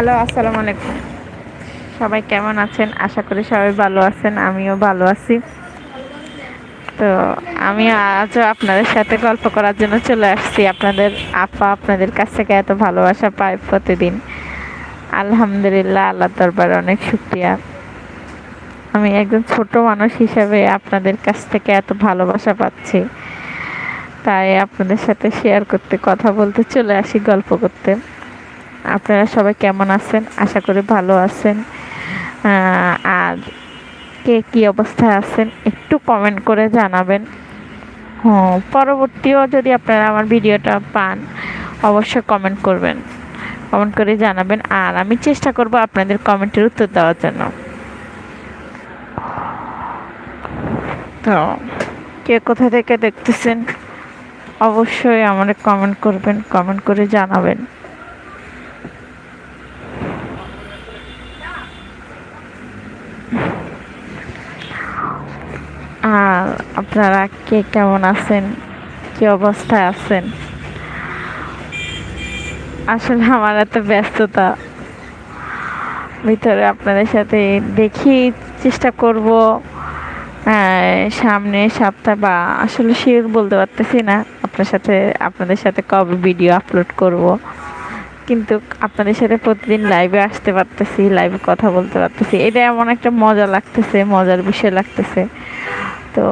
Hello, আসসালামু আলাইকুম। সবাই কেমন আছেন? আশা করি সবাই ভালো আছেন, আমিও ভালো আছি। তো আমি আজও আপনাদের সাথে গল্প করার জন্য চলে আসছি। আপনাদের আপা আপনাদের কাছ থেকে এত ভালোবাসা পায় প্রতিদিন। আলহামদুলিল্লাহ আল্লাহ দরবারে অনেক শুক্রিয়া। আমি একজন ছোট মানুষ হিসাবে আপনাদের কাছ থেকে এত ভালোবাসা পাচ্ছি। তাই আপনাদের সাথে শেয়ার করতে, কথা বলতে চলে আসি, গল্প করতে। আপনারা সবাই কেমন আছেন? আশা করি ভালো আছেন। আর কে কী অবস্থায় আছেন একটু কমেন্ট করে জানাবেন। হ্যাঁ পরবর্তীও যদি আপনারা আমার ভিডিওটা পান, অবশ্যই কমেন্ট করবেন। কমেন্ট করে জানাবেন। আর আমি চেষ্টা করব আপনাদের কমেন্টের উত্তর দেওয়ার জন্য। তো, কে কোথা থেকে দেখতেছেন? অবশ্যই আমাদের কমেন্ট করবেন কমেন্ট করে জানাবেন। আপনারা কে কেমন আছেন? কি অবস্থায় আছেন? আসলে আমার এত ব্যস্ততা। ভিতরে আপনাদের সাথে দেখি চেষ্টা করব। সামনে সপ্তাহ বা আসলে শিওর বলতে পারতেছি না। আপনার সাথে, আপনাদের সাথে কবে ভিডিও আপলোড করব। কিন্তু আপনাদের সাথে প্রতিদিন লাইভে আসতে পারতেছি লাইভে কথা বলতে পারতেছি। এটা এমন একটা মজা লাগতেছে, মজার বিষয় লাগতেছে। তো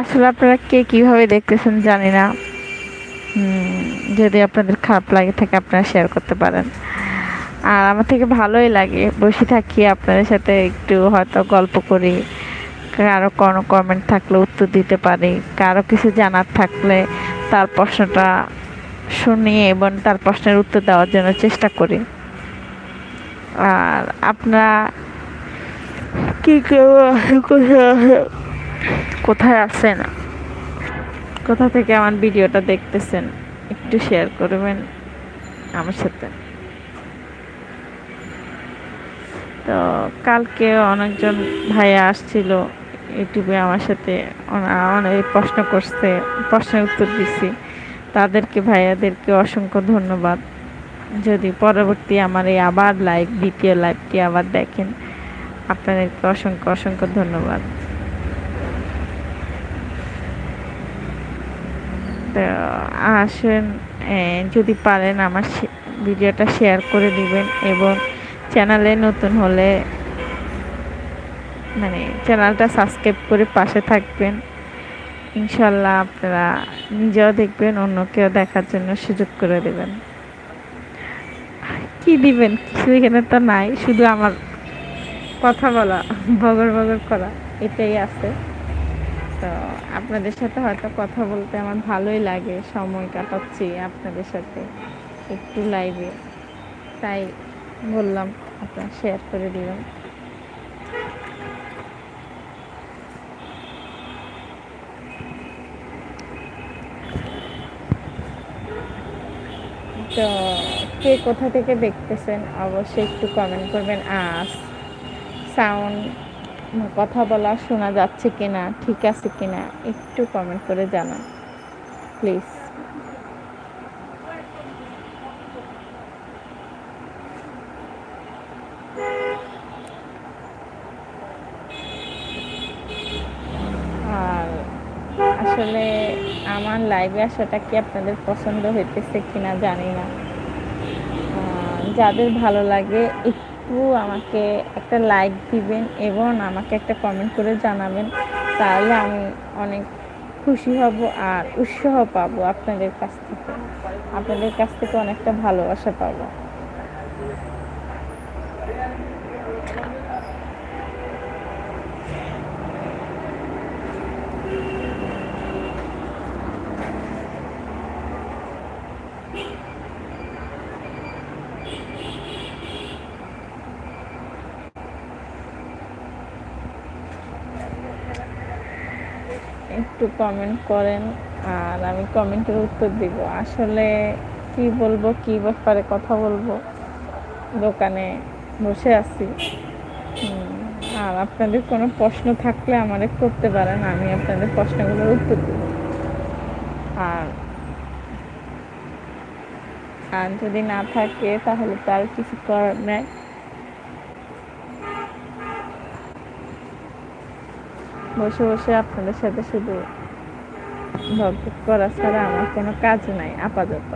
আসলে আপনারা কে কীভাবে দেখতেছেন জানি না। যদি আপনাদের খারাপ লাগে থাকে আপনারা শেয়ার করতে পারেন। আর আমার থেকে ভালোই লাগে, বসে থাকি আপনাদের সাথে একটু হয়তো গল্প করি। কারও কোনো কমেন্ট থাকলে উত্তর দিতে পারি, কারও কিছু জানার থাকলে তার প্রশ্নটা শুনিয়ে এবং তার প্রশ্নের উত্তর দেওয়ার জন্য চেষ্টা করি। আর আপনারা কী কেউ কোথায় আছেন? কোথা থেকে আমার ভিডিওটা দেখতেছেন? একটু শেয়ার করবেন আমার সাথে। তো কালকে অনেকজন ভাইয়া আসছিল ইউটিউবে আমার সাথে। অনেক প্রশ্ন করছে, প্রশ্নের উত্তর দিছি। তাদেরকে, ভাইয়াদেরকে অসংখ্য ধন্যবাদ। যদি পরবর্তী আমার এই আবার লাইভ দ্বিতীয় লাইভটি আবার দেখেন, আপনাদেরকে অসংখ্য অসংখ্য ধন্যবাদ। আসেন যদি পারেন আমার ভিডিওটা শেয়ার করে দিবেন এবং চ্যানেলে নতুন হলে মানে চ্যানেলটা সাবস্ক্রাইব করে পাশে থাকবেন। ইনশাল্লাহ আপনারা নিজেও দেখবেন, অন্যকেও দেখার জন্য সুযোগ করে দেবেন। কি দিবেন? কিছু এখানে তো নাই, শুধু আমার কথা বলা, বগর বগর করা, এটাই আছে। তো আপনাদের সাথে হয়তো কথা বলতে আমার ভালোই লাগে। সময় কাটাচ্ছি আপনাদের সাথে একটু লাইভে তাই বললাম, আপনার শেয়ার করে দিলাম। তো কে কোথা থেকে দেখতেছেন? অবশ্যই একটু কমেন্ট করবেন। আস সাউন্ড কথা বলা শোনা যাচ্ছে কিনা, ঠিক আছে কিনা, একটু কমেন্ট করে জানান প্লিজ আর আসলে আমার লাইভে আসাটা কি আপনাদের পছন্দ হইতেছে কিনা জানি না। যাদের ভালো লাগে একটু আমাকে একটা লাইক দিবেন এবং আমাকে একটা কমেন্ট করে জানাবেন। তাহলে আমি অনেক খুশি হব আর উৎসাহ পাব আপনাদের কাছ থেকে। আপনাদের কাছ থেকে অনেকটা ভালোবাসা পাবো। একটু কমেন্ট করেন আর আমি কমেন্টের উত্তর দিব। আসলে কি বলব, কি ব্যাপারে কথা বলব? দোকানে বসে আছি। আর আপনাদের কোনো প্রশ্ন থাকলে আমারে করতে পারেন, আমি আপনাদের প্রশ্নগুলোর উত্তর দেব। আর আর যদি না থাকে তাহলে তার কিছু করার নেই। বসে বসে আপনাদের সাথে শুধু গল্প করা ছাড়া আমার কোনো কাজ নাই, আপাতত।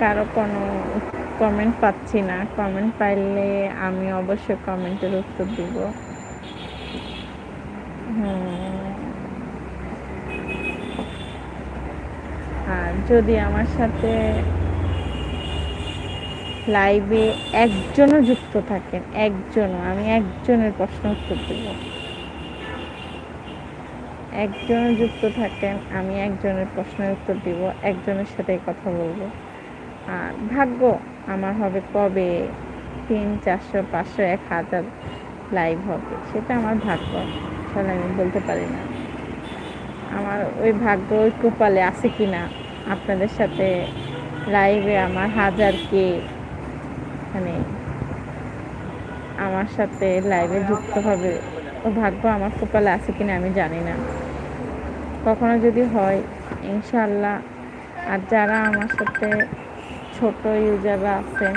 কারও কোনো কমেন্ট পাচ্ছি না। কমেন্ট পাইলে আমি অবশ্যই কমেন্টের উত্তর দিব। যদি আমার সাথে লাইভে একজনও যুক্ত থাকেন, একজনও, আমি একজনের প্রশ্ন উত্তর দেব। একজনও যুক্ত থাকেন, আমি একজনের প্রশ্নের উত্তর দিব, একজনের সাথে কথা বলব। আর ভাগ্য, আমার হবে কবে? তিন, চারশো, পাঁচশো, এক হাজার লাইভ হবে। সেটা আমার ভাগ্য, আসলে আমি বলতে পারি না। আমার ওই ভাগ্য ওই কপালে আছে কি না আপনাদের সাথে লাইভে আমার হাজার কে মানে আমার সাথে লাইভে যুক্ত হবে। ও ভাগ্য আমার কপালে আছে কিনা আমি জানি না। কখনো যদি হয় ইনশাল্লাহ আর যারা আমার সাথে ছোট ইউজাররা আছেন,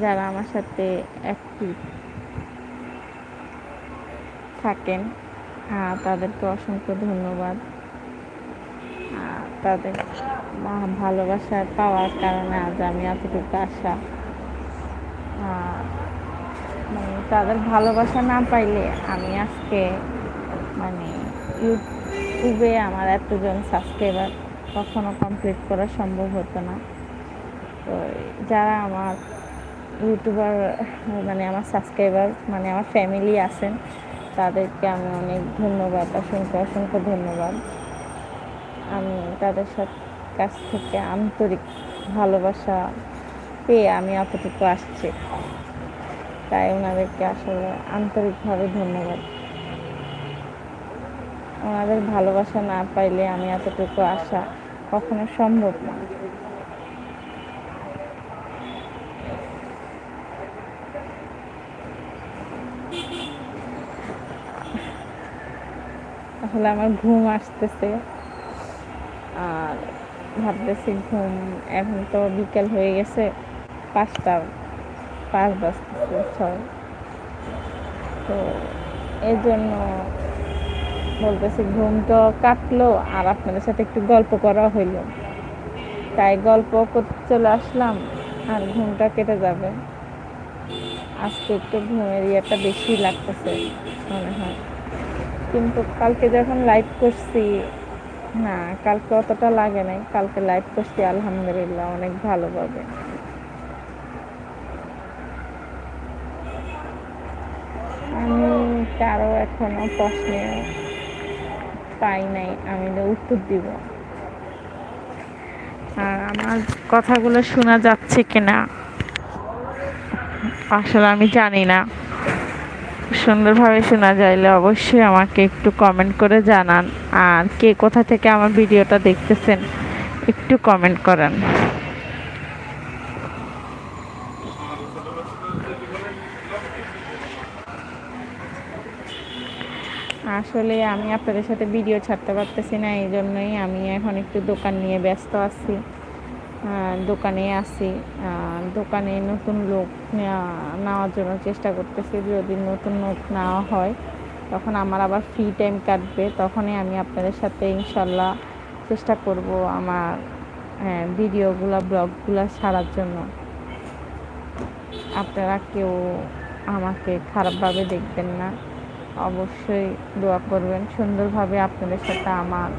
যারা আমার সাথে অ্যাক্টিভ থাকেন হ্যাঁ তাদেরকে অসংখ্য ধন্যবাদ। তাদের ভালোবাসা পাওয়ার কারণে আজ আমি এতটুকু আসা মানে তাদের ভালোবাসা না পাইলে আমি আজকে মানে ইউটিউবে আমার এতজন সাবস্ক্রাইবার কখনো কমপ্লিট করা সম্ভব হতো না। তো যারা আমার ইউটিউবার মানে আমার সাবস্ক্রাইবার মানে আমার ফ্যামিলি আছেন, তাদেরকে আমি অনেক ধন্যবাদ, অসংখ্য অসংখ্য ধন্যবাদ। আমি তাদের কাছ থেকে আন্তরিক ভালোবাসা পেয়ে আমি এতটুকু আসছি তাই ওনাদেরকে আসলে আন্তরিকভাবে ধন্যবাদ। ওনাদের ভালোবাসা না পাইলে আমি এতটুকু আসা কখনো সম্ভব না। তাহলে আমার ঘুম আসতেছে। আর ভাবতেছি ঘুম এখন তো বিকেল হয়ে গেছে, পাঁচটা, পাঁচ বাজতেছে, ছয়। তো এই জন্য বলতেছি ঘুম তো কাটলো, আর আপনাদের সাথে একটু গল্প করা হইল। তাই গল্প করতে চলে আসলাম, আর ঘুমটা কেটে যাবে। আজকে একটু ঘুমের ইয়েটা বেশি লাগতেছে, মনে হয়। কিন্তু কালকে যখন লাইভ করছি না, কালকে অতটা লাগে নাই। কালকে লাইভ করছি, আলহামদুলিল্লাহ, অনেক ভালোভাবে। আমি কারও এখনও প্রশ্নে পাই নাই, আমি উত্তর দিব। আর আমার কথাগুলো শোনা যাচ্ছে কিনা, আসলে আমি জানি না। সুন্দরভাবে শোনা যাইলে অবশ্যই আমাকে একটু কমেন্ট করে জানান। আর কে কোথা থেকে আমার ভিডিওটা দেখতেছেন, একটু কমেন্ট করেন। আসলে আমি আপনাদের সাথে ভিডিও ছাড়তে পারতেছি না এই জন্যই আমি এখন একটু দোকান নিয়ে ব্যস্ত আছি। দোকানে আছি। দোকানে নতুন লোক নেওয়ার জন্য চেষ্টা করতেছি যদি নতুন লোক নেওয়া হয়। তখন আমার আবার ফ্রি টাইম কাটবে, তখনই আমি আপনাদের সাথে ইনশাল্লাহ চেষ্টা করব আমার ভিডিওগুলো, ব্লগগুলো ছাড়ার জন্য। আপনারা কেউ আমাকে খারাপভাবে দেখবেন না। অবশ্যই দোয়া করবেন, সুন্দরভাবে আপনাদের সাথে আমার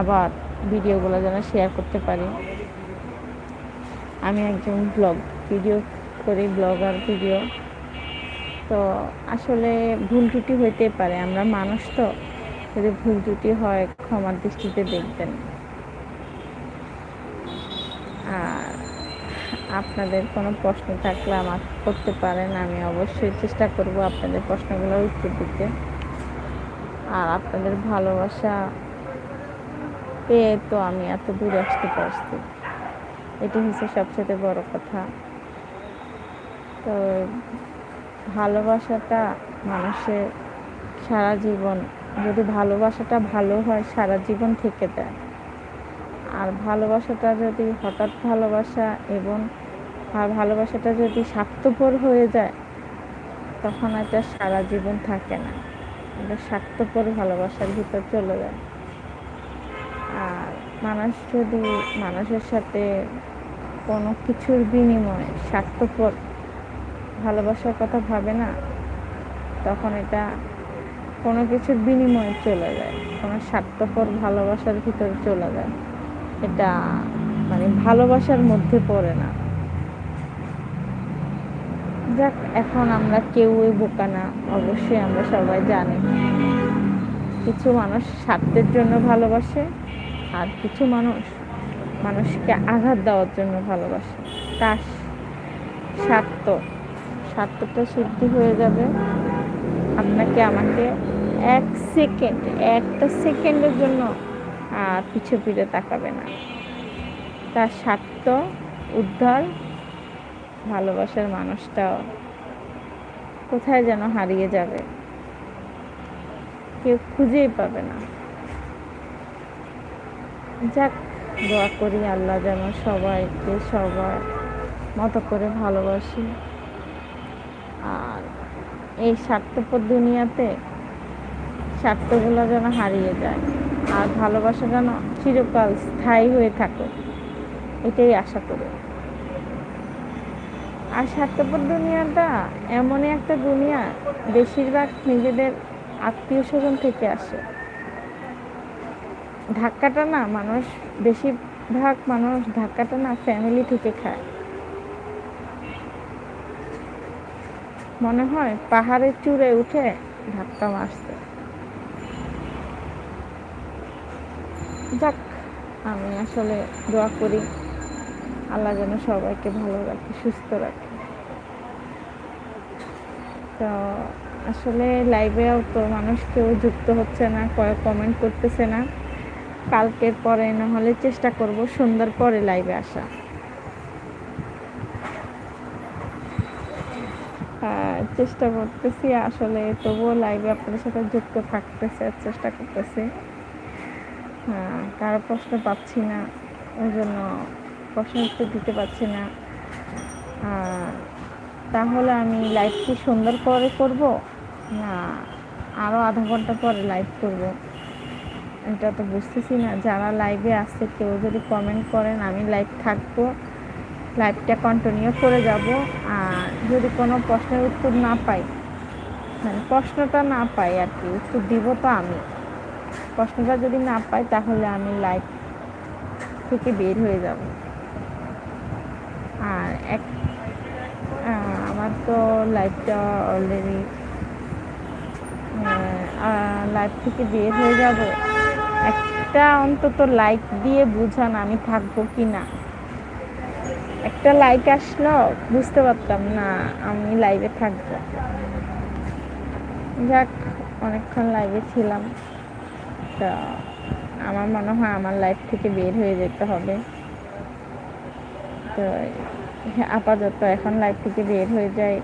আবার ভিডিওগুলো যেন শেয়ার করতে পারি। আমি একজন ব্লগ ভিডিও করি ব্লগার ভিডিও তো আসলে ভুল ত্রুটি হইতে পারে, আমরা মানুষ তো। যদি ভুল ত্রুটি হয়, ক্ষমার দৃষ্টিতে দেখবেন। আর আপনাদের কোনো প্রশ্ন থাকলে আমার করতে পারেন, আমি অবশ্যই চেষ্টা করব আপনাদের প্রশ্নগুলোর উত্তর দিতে। আর আপনাদের ভালোবাসা পেয়ে তো আমি এত দূরে আসতে পারছি। এটি হচ্ছে সবচেয়ে বড় কথা। তো ভালোবাসাটা মানুষের সারা জীবন, যদি ভালোবাসাটা ভালো হয়, সারা জীবন থেকে যায়। আর ভালোবাসাটা যদি হঠাৎ ভালোবাসা এবং আর ভালোবাসাটা যদি স্বার্থপর হয়ে যায়, তখন এটা সারা জীবন থাকে না। এটা স্বার্থপর ভালোবাসার ভিতর চলে যায়। আর মানুষ যদি মানুষের সাথে কোনো কিছুর বিনিময়ে স্বার্থপর ভালোবাসার কথা ভাবে না, তখন এটা কোনো কিছুর বিনিময়ে চলে যায়। কোনো স্বার্থপর ভালোবাসার ভিতরে চলে যায়। এটা মানে ভালোবাসার মধ্যে পড়ে না। যাক, এখন আমরা কেউই বোকা না, অবশ্যই আমরা সবাই জানি। কিছু মানুষ স্বার্থের জন্য ভালোবাসে আর কিছু মানুষ মানুষকে আঘাত দেওয়ার জন্য ভালোবাসে। তার স্বার্থ, স্বার্থটা সিদ্ধি হয়ে যাবে। আপনাকে আমাকে এক সেকেন্ড, একটা সেকেন্ডের জন্য পিছু ফিরে তাকাবে না। তার স্বার্থ, উদ্ধার, ভালোবাসার মানুষটাও কোথায় যেন হারিয়ে যাবে। কেউ খুঁজেই পাবে না। যাক, দোয়া করি আল্লাহ যেন সবাইকে সবার মতো করে ভালোবাসি। আর এই স্বার্থপর দুনিয়াতে স্বার্থগুলো যেন হারিয়ে যায়, আর ভালোবাসা যেন চিরকাল স্থায়ী হয়ে থাকে, এটাই আশা করি। আর স্বার্থপর দুনিয়াটা এমনই একটা দুনিয়া, বেশিরভাগ নিজেদের আত্মীয় স্বজন থেকে আসে। ধাক্কাটা না মানুষ, বেশিরভাগ মানুষ ধাক্কাটা না ফ্যামিলি থেকে খায়। মনে হয় পাহাড়ে চূড়ে উঠে ধাক্কা মারছে। যাক, আমি আসলে দোয়া করি আল্লাহ যেন সবাইকে ভালো রাখে, সুস্থ রাখে। তো আসলে লাইভেও তো মানুষ কেউ যুক্ত হচ্ছে না কমেন্ট করতেছে না। কালকের পরে নাহলে চেষ্টা করব সন্ধ্যার পরে লাইভে আসা। চেষ্টা করতেছি আসলে, তবুও লাইভে আপনাদের সাথে যুক্ত থাকতেছে চেষ্টা করতেছি। হ্যাঁ কারও প্রশ্ন পাচ্ছি না, ওই জন্য প্রশ্ন উত্তর দিতে পারছি না। তাহলে আমি লাইভ কি সুন্দর করে করব, না আরও আধা ঘণ্টা পরে লাইভ করব? এটা তো বুঝতেছি না। যারা লাইভে আসছে, কেউ যদি কমেন্ট করেন, আমি লাইভ থাকব। লাইভটা কন্টিনিউ করে যাব। আর যদি কোনো প্রশ্নের উত্তর না পাই মানে প্রশ্নটা না পাই আর কি, উত্তর দিব তো আমি। প্রশ্নটা যদি না পাই, তাহলে আমি লাইভ থেকে বের হয়ে যাব। আর এক আমার তো লাইভটা অলরেডি লাইভ থেকে বের হয়ে যাব। একটা অন্তত লাইক দিয়ে বুঝান আমি থাকব কি না একটা লাইক আসলো, বুঝতে পারতাম না আমি লাইভে থাকব। যাক, অনেকক্ষণ লাইভে ছিলাম। তা আমার মনে হয় আমার লাইফ থেকে বের হয়ে যেতে হবে। তো আপাতত এখন লাইভ থেকে বের হয়ে যায়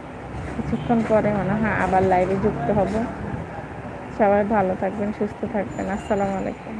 কিছুক্ষণ পরে মনে হয় আবার লাইভে যুক্ত হব। সবাই ভালো থাকবেন, সুস্থ থাকবেন। আসসালামু আলাইকুম।